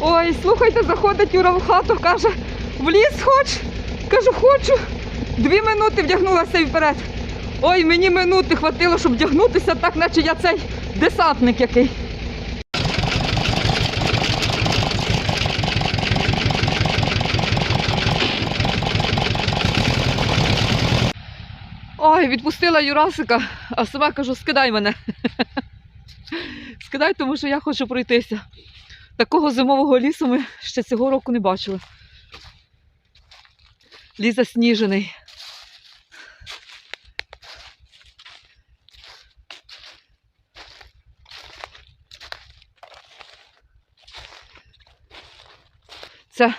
Ой, слухайте, заходить Юра в хату, каже, в ліс хоч? Кажу, хочу. Дві минути вдягнулася і вперед. Ой, мені минути хватило, щоб вдягнутися, так наче я цей десантник який. Ой, відпустила Юрасика, а сама кажу, скидай мене. Скидай, тому що я хочу пройтися. Такого зимового лісу ми ще цього року не бачили. Ліс засніжений. Це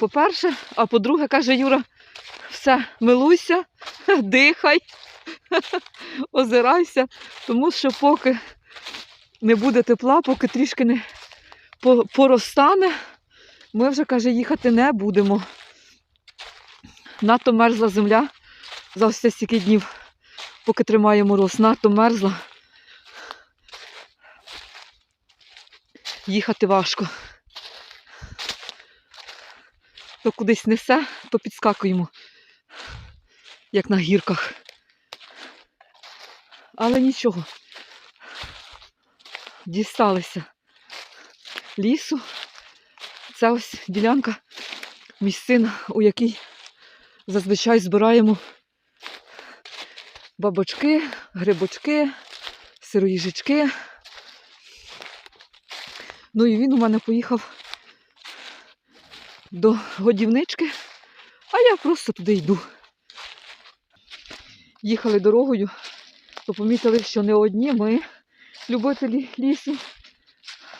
по-перше, а по-друге, каже Юра, все, милуйся, дихай, озирайся, тому що поки не буде тепла, поки трішки не поростане, ми вже, каже, їхати не будемо. Надто мерзла земля за ось стільки днів, поки тримає мороз, надто мерзла. Їхати важко. То кудись несе, то підскакуємо, як на гірках. Але нічого. Дісталися лісу. Це ось ділянка місцина, у якій зазвичай збираємо бабочки, грибочки, сироїжечки. Ну і він у мене поїхав до годівнички, а я просто туди йду. Їхали дорогою, то помітили, що не одні ми, любителі лісу.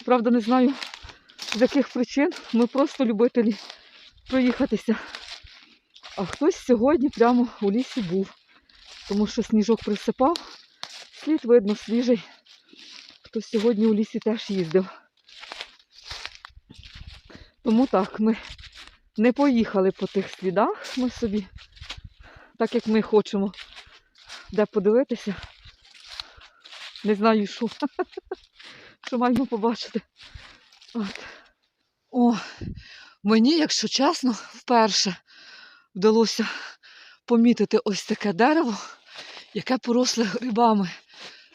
Правда, не знаю, з яких причин. Ми просто любителі проїхатися. А хтось сьогодні прямо у лісі був, тому що сніжок присипав, слід видно свіжий. Хтось сьогодні у лісі теж їздив. Тому так, ми не поїхали по тих слідах, ми собі, так як ми хочемо, де подивитися. Не знаю, що, що маємо побачити. От. О, мені, якщо чесно, вперше вдалося помітити ось таке дерево, яке поросле грибами.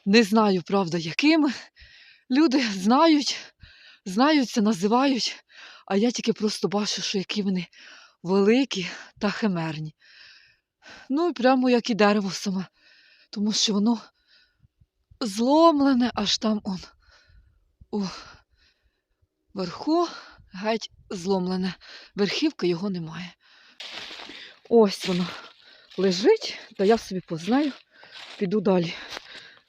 Не знаю, правда, якими. Люди знають, знаються, називають, а я тільки просто бачу, що які вони великі та химерні. Ну і прямо як і дерево саме, тому що воно зломлене аж там он. У верху геть зломлене. Верхівки його немає. Ось воно лежить, та я собі познаю, піду далі.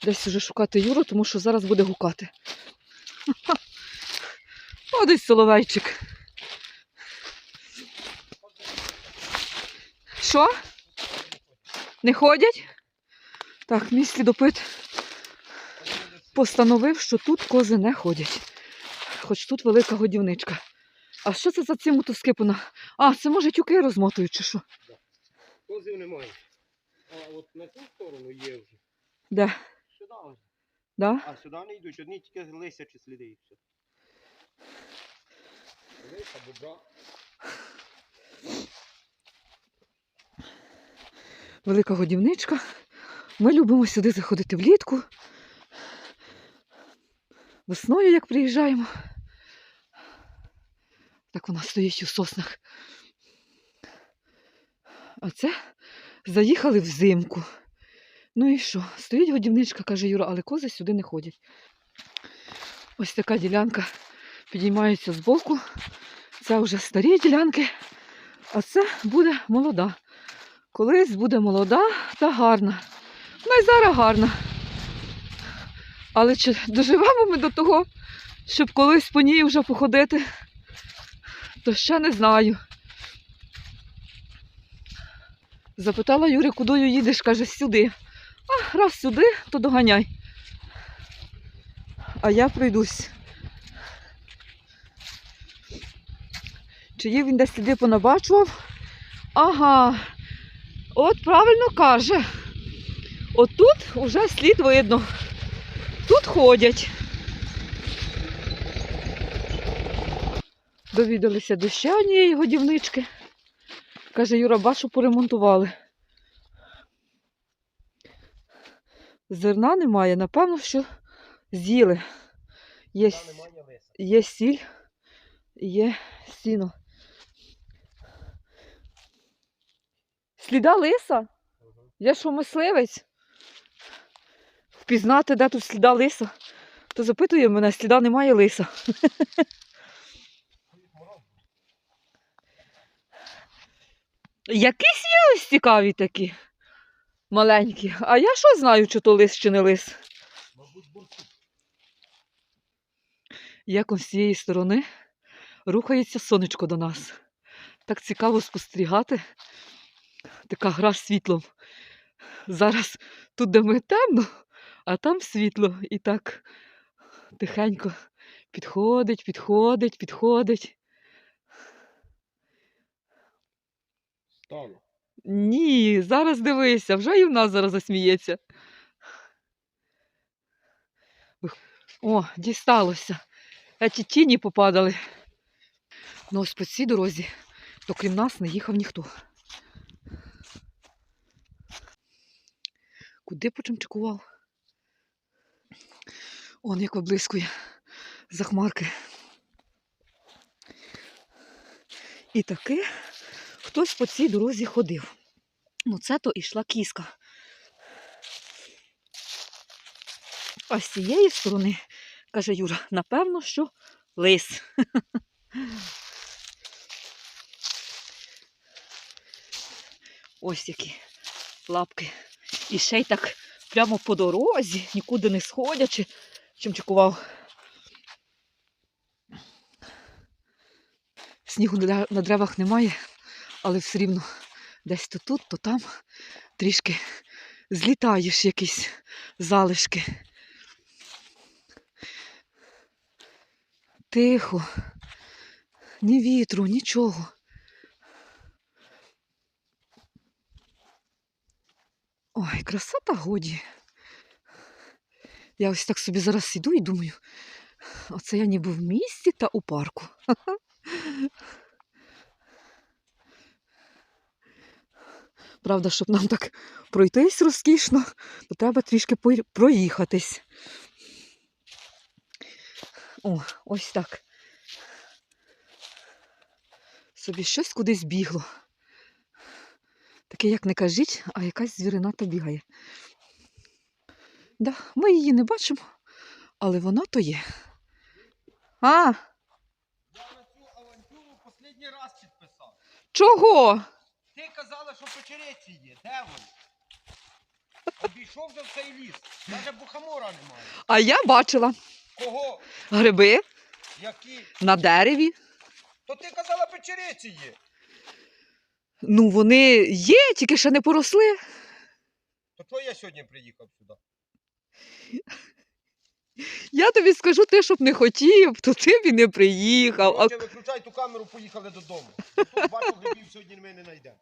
Десь уже шукати Юру, тому що зараз буде гукати. О, соловейчик. Що? Не ходять? Так, мій слідопит постановив, що тут кози не ходять. Хоч тут велика годівничка. А що це за ці мотузки пона? А, це може тюки розмотують чи що? Козів немає. А от на цю сторону є вже. Де? Сюди ось. Да? А сюди не йдуть, одні тільки лисячі сліди і все. Лиса, бобра. Велика годівничка. Ми любимо сюди заходити влітку. Весною, як приїжджаємо. Так вона стоїть у соснах. А це заїхали взимку. Ну і що? Стоїть годівничка, каже Юра, але кози сюди не ходять. Ось така ділянка підіймається збоку. Це вже старі ділянки, а це буде молода. Колись буде молода та гарна. Ну і зараз гарна. Але чи доживемо ми до того, щоб колись по ній вже походити, то ще не знаю. Запитала Юрі, куди їдеш, каже, сюди. А, раз сюди, то доганяй. А я прийдусь. Чи є він десь сліди понабачував? Ага, от правильно каже. Отут уже слід видно. Тут ходять. Довідалися до ще однієї годівнички. Каже, Юра, бачу, поремонтували. Зерна немає, напевно, що з'їли. Є, є сіль, є сіно. Сліда лиса? Я що, мисливець? Впізнати, де тут сліда лиса? То запитує мене, сліда немає лиса. Якісь є ось цікаві такі маленькі. А я що знаю, чи то лис, чи не лис. Мабуть, буркут. Як он з цієї сторони рухається сонечко до нас. Так цікаво спостерігати. Така гра з світлом. Зараз тут, де ми темно, а там світло. І так тихенько підходить, підходить, підходить. Стану. Ні, зараз дивися, вже і в нас зараз засміється. О, дісталося. А ті тіні попадали. Ну ось по цій дорозі, то крім нас не їхав ніхто. Куди почимчикував? Он як облискує за хмарки. І таки хтось по цій дорозі ходив. Ну, це то ішла кіска. А з цієї сторони, каже Юра, напевно, що лис. Ось які лапки. І ще й так прямо по дорозі, нікуди не сходячи, чим чекував. Снігу на деревах немає, але все рівно десь то тут, то там трішки злітаєш якісь залишки. Тихо, ні вітру, нічого. Ой, красота годі. Я ось так собі зараз іду і думаю, оце я ніби в місті та у парку. Правда, щоб нам так пройтись розкішно, то треба трішки проїхатись. О, ось так. Собі щось кудись бігло. Таке, як не кажіть, а якась звірина то бігає. Да, ми її не бачимо, але вона то є. А, Я на цю авантюру останній раз підписав. чого? Казала, що печериці є. Де вони? Обійшов за цей ліс. Навіть бухамора немає. А я бачила Кого? гриби Які? на дереві. То ти казала, печериці є. Ну, вони є, тільки ще не поросли. То чого я сьогодні приїхав сюди? Я тобі скажу те, щоб не хотів, то ти б і не приїхав. А... Короче, виключай ту камеру, поїхали додому. Тут бачу грибів сьогодні ми не знайдемо.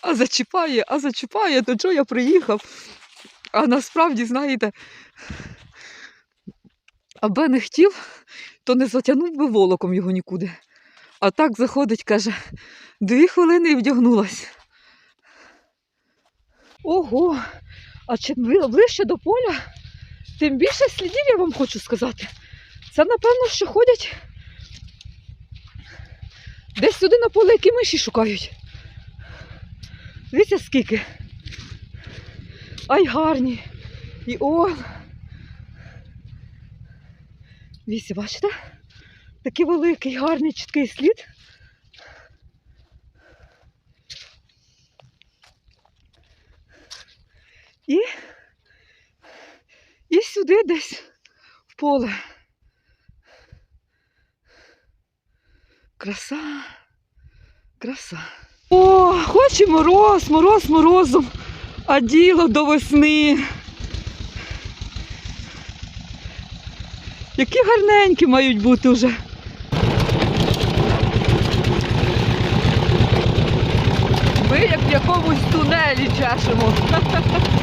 а зачіпає, а зачіпає, то чого я приїхав? А насправді, знаєте, аби не хотів, то не затягнув би волоком його нікуди. А так заходить, каже, дві хвилини і вдягнулась. Ого! А чим ближче до поля, тим більше слідів я вам хочу сказати. Це, напевно, що ходять десь сюди на поле, які миші шукають. Дивіться скільки. Ай гарні. І он. Дивіться, бачите? Такий великий, гарний, чіткий слід. І, сюди десь в поле. Краса, краса. О, хоч і мороз, мороз морозом, а діло до весни. Які гарненькі мають бути вже. Ми як в якомусь тунелі чешемо.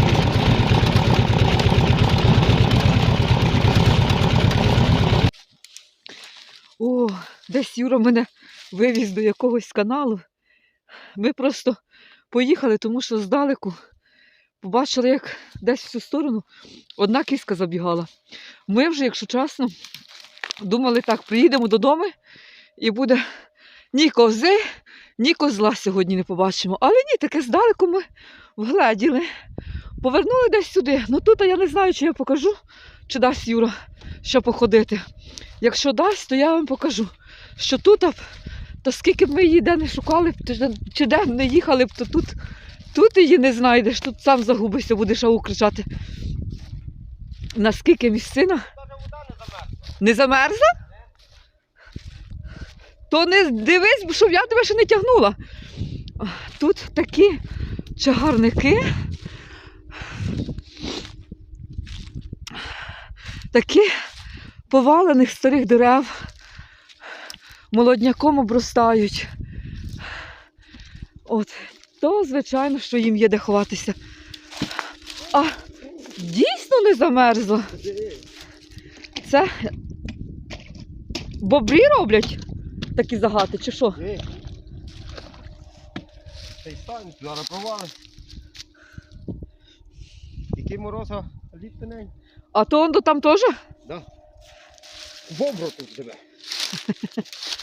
О, десь Юра мене вивіз до якогось каналу. Ми просто поїхали, тому що здалеку побачили, як десь в цю сторону одна кіска забігала. Ми вже, якщо чесно, думали так, приїдемо додому і буде ні кози, ні козла сьогодні не побачимо. Але ні, таке здалеку ми вгледіли. Повернули десь сюди. Ну тут я не знаю, чи я покажу, чи дасть Юра ще походити. Якщо дасть, то я вам покажу, що тут, то скільки б ми її де не шукали, чи де- де не їхали б, то тут, тут її не знайдеш, тут сам загубишся, будеш ау кричати. Наскільки місцина не замерзла? То не дивись, щоб я тебе ще не тягнула. Тут такі чагарники. Такі повалених старих дерев молодняком обростають. От, то, звичайно, що їм є де ховатися. А дійсно не замерзла. Це бобрі роблять такі загати, чи що? Ні. Цей стань, зараз провали. Який мороза ліптенень. А то он до там теж? Да. Бобро тут живе.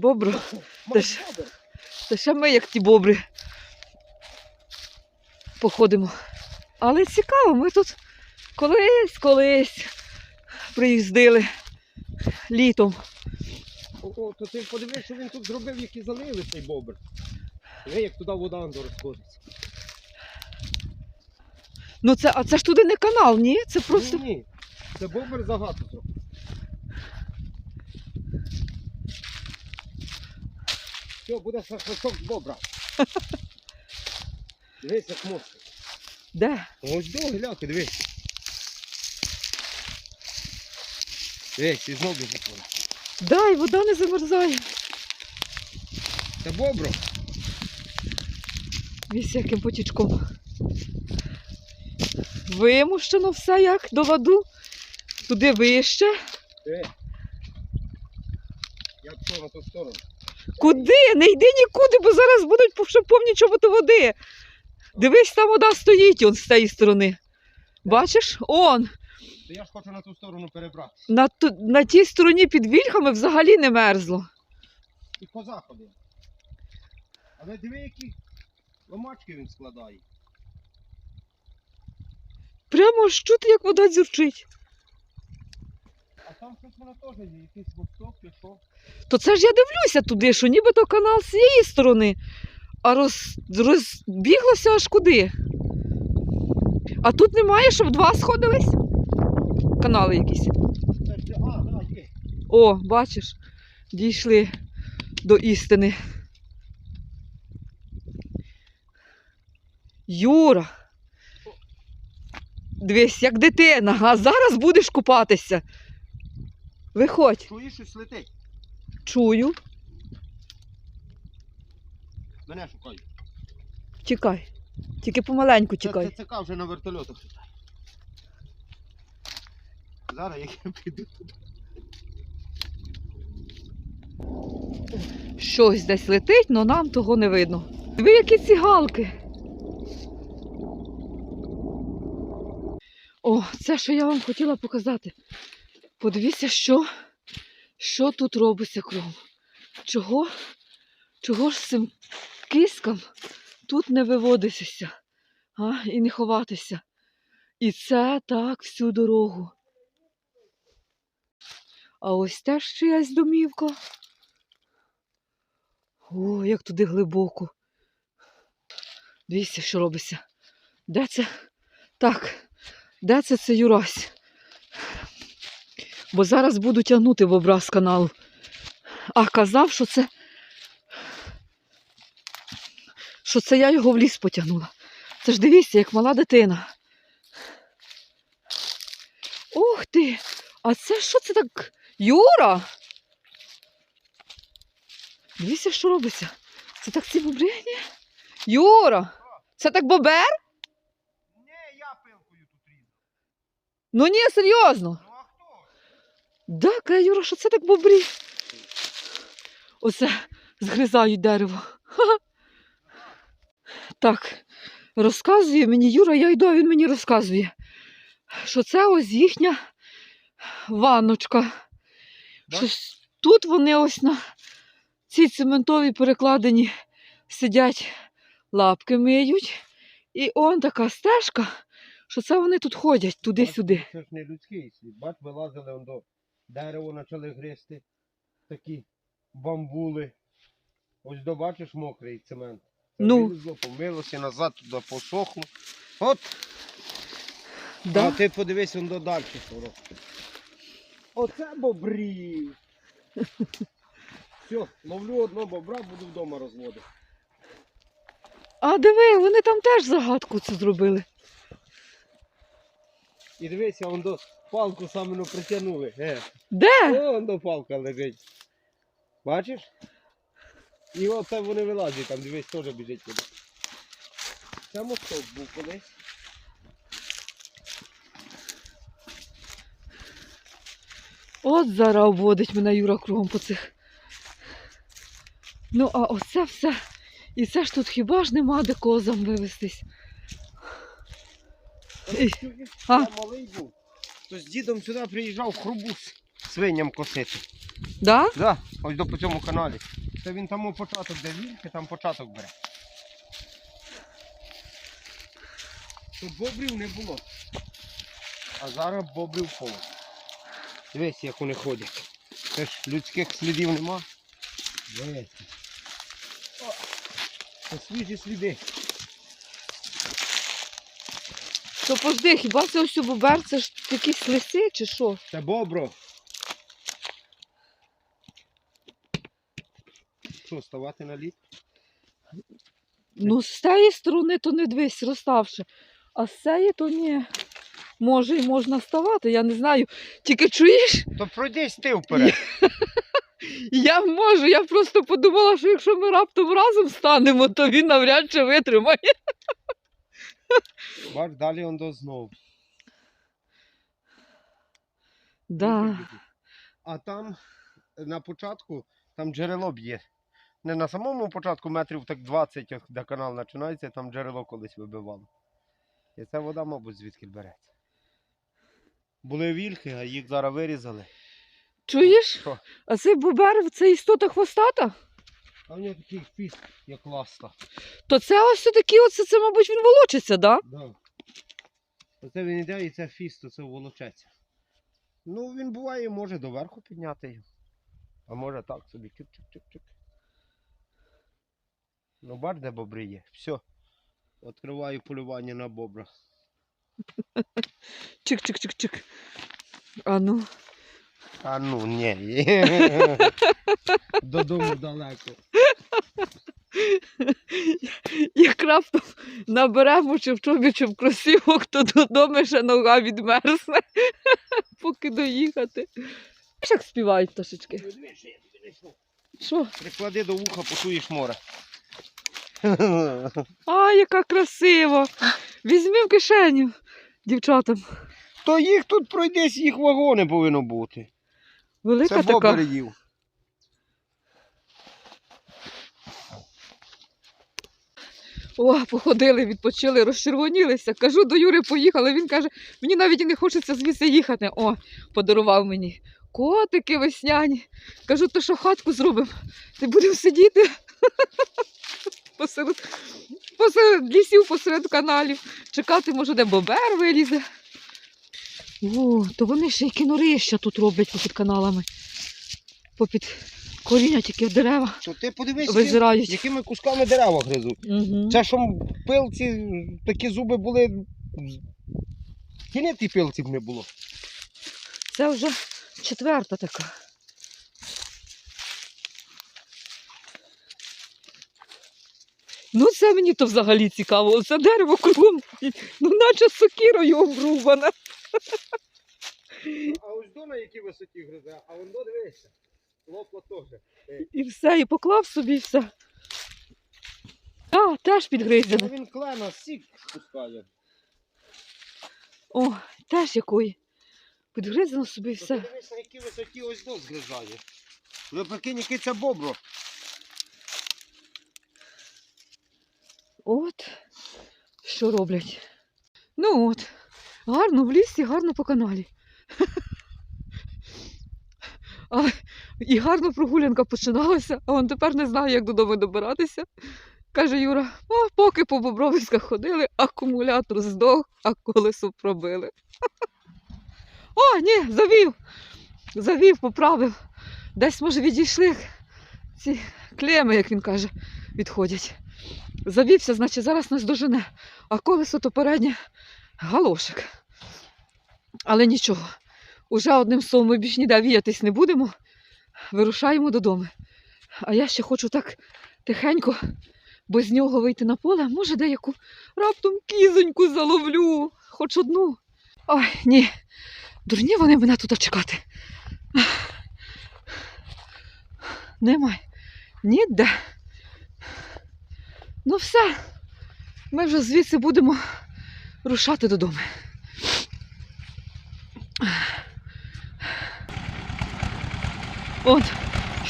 Бобро. Май ж- бобр. Та ще ми, як ті бобри, походимо. Але цікаво, ми тут колись, колись приїздили літом. О, то ти подивись, що він тут зробив, які залили цей бобр. Ви як туди вода розходиться. Ну це, а це ж туди не канал, ні? Це просто. Ні, ні. Це бобр загадку зробив. Все, буде шашличок з бобра. Дивись, як мозки. Де? Ось до гляки, дивись. Дивись, і знову біжить вона. Дай, вода не замерзає. Це бобро. Вісь яким потічком. Вимущено все як до ладу. Туди вище. Диви. Я пішов на ту сторону. Куди? Не йди нікуди, бо зараз будуть ще повні чоботи води. Дивись, там вода стоїть он з цієї сторони. Бачиш? Он. То я ж хочу на ту сторону перебрати. На, ту, на тій стороні під вільхами взагалі не мерзло. І коза ходив. Але диви, які ломачки він складає. Прямо аж чути, як вода дзюрчить. А там щось воно теж є, якийсь восток чи. То це ж я дивлюся туди, що нібито канал з цієї сторони, а роз, розбіглося аж куди. А тут немає, щоб два сходились? Канали якісь. А, да, є. О, бачиш, дійшли до істини. Юра. Дивись, як дитина, а зараз будеш купатися. Виходь, Чуєш, щось летить. чую, Мене шукають. тікай. Тільки помаленьку Це тікай. ЦЦК вже на вертольотах. Зараз як я піду туди. Щось десь летить, але нам того не видно. Диви, які ці галки. О, це, що я вам хотіла показати. Подивіться, що, що тут робиться кров. Чого, чого ж цим кискам тут не виводитися а, і не ховатися. І це так всю дорогу. А ось теж чиясь домівка. О, як туди глибоко. Дивіться, що робиться. Де це? Так, де це це Юрась? Бо зараз буду тягнути бобра з каналу. А казав, що це. Що це я його в ліс потягнула. Це ж дивіться, як мала дитина. Ух ти! А це що це так? Юра! Дивіться, що робиться. Це так ці бобри? Ні? Юра! Це так бобер? Ні, я пилкою тут різав. Ну ні, серйозно. Да, каже Юра, що це так бобрі? Оце згризають дерево. Так, розказує мені Юра, я йду, а він мені розказує, що це ось їхня ванночка. Да? Що тут вони ось на цій цементовій перекладині сидять, лапки миють. І он така стежка, що це вони тут ходять туди-сюди. Це ж не людський слід. Бач, вилазили он до дерево почали гризти. Такі бамбули. Ось до бачиш мокрий цемент. Ну. вилізло, помилося, назад туди посохло. От, а ти подивись он до далі. Сорок. Оце бобрі. Все, ловлю одного бобра, буду вдома розводити. А диви, вони там теж загадку цю зробили. І дивися, он до палку саме притягнули. Е. Де? О, до палка лежить. Бачиш? І оце вони вилазять, там дивись, теж біжить туди. Це мосток був колись. От зараз обводить мене Юра кругом по цих. Ну, а оце все. І це ж тут хіба ж нема де козам вивестись. А? Я малий був. То з дідом сюди приїжджав хрубус свиням косити. Да? Да, ось до по цьому каналі. Це він там у початок де вільки, там початок бере. Тут бобрів не було. А зараз бобрів повно. Дивись, як вони ходять. Це ж людських слідів нема. Дивись. Це свіжі сліди. То пожди, хіба це ось бобер, це ж якісь лиси чи що? Це бобро. Що, ставати на лід? Ну, з цієї сторони то не дивись, розставши. А з цієї то ні. Може і можна ставати, я не знаю. Тільки чуєш, То пройдись ти вперед. я можу, я просто подумала, що якщо ми раптом разом станемо, то він навряд чи витримає. Бач, далі он до знов. Да. А там на початку там джерело б'є. Не на самому початку метрів так 20, от де канал починається, там джерело колись вибивало. І ця вода, мабуть, звідки береться. Були вільхи, а їх зараз вирізали. Чуєш? Що? А цей бобер це істота хвостата? А в нього такий хвіст, як ласта. То це ось такі, оце, це, мабуть, він волочиться, да? Да. Оце він іде і це фіст, це волочеться. Ну, він буває, може доверху підняти його. А може так собі чик-чик-чик-чик. Ну, бач, де бобри є. Все. Відкриваю полювання на бобра. Чик-чик-чик-чик. А ну. А ну, ні. Додому далеко. Як раптом наберемо чи в чобі, чи в кросівок, то додому ще нога відмерзне, поки доїхати. Знаєш, як співають пташечки? Знайшов. Що? Приклади до вуха, почуєш море. А, яка красива! Візьми в кишеню дівчатам. То їх тут пройдесь, їх вагони повинно бути. Велика Це така. бобер їв. О, походили, відпочили, розчервонілися. Кажу до Юри, поїхали. Він каже, мені навіть і не хочеться звідси їхати. О, подарував мені. Котики весняні. Кажу, то що хатку зробимо? Ти будемо сидіти посеред, посеред лісів, посеред каналів. Чекати, може, де бобер вилізе. О, то вони ще й кінорища тут роблять попід каналами. Попід коріння тільки дерева То ти подивись, визирають. якими кусками дерева гризуть. Угу. Це що пилці, такі зуби були. Кіне ті пилці б не було. Це вже четверта така. Ну, це мені то взагалі цікаво. Це дерево кругом, ну, наче сокірою обрубане. А ось до на якій висоті гризе, а вон до дивися. Лопла теж. І все, і поклав собі і все. А, теж підгризене. Він клена сік спускає. О, теж якої підгризено собі і Все. все. Подивись, на якій висоті ось до згризає. Ви прикинь, який це бобро. От що роблять. Ну от, гарно в лісі, гарно по каналі. А, і гарно прогулянка починалася, а он тепер не знаю, як додому добиратися. Каже Юра, о, поки по Бобровиськах ходили, акумулятор здох, а колесо пробили. О, ні, завів. Завів, поправив. Десь, може, відійшли ці клеми, як він каже, відходять. Завівся, значить, зараз нас дожене. А колесо то переднє галошик. Але нічого. Уже одним словом ми більш ніде віятись не будемо. Вирушаємо додому. А я ще хочу так тихенько без нього вийти на поле. Може, деяку раптом кізоньку заловлю. Хоч одну. Ой, ні. Дурні вони мене тут чекати. Немає. Ніде. Ну все, ми вже звідси будемо рушати додому. От,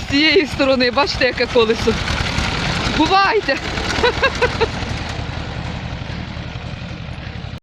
з цієї сторони, бачите, яке колесо. Бувайте!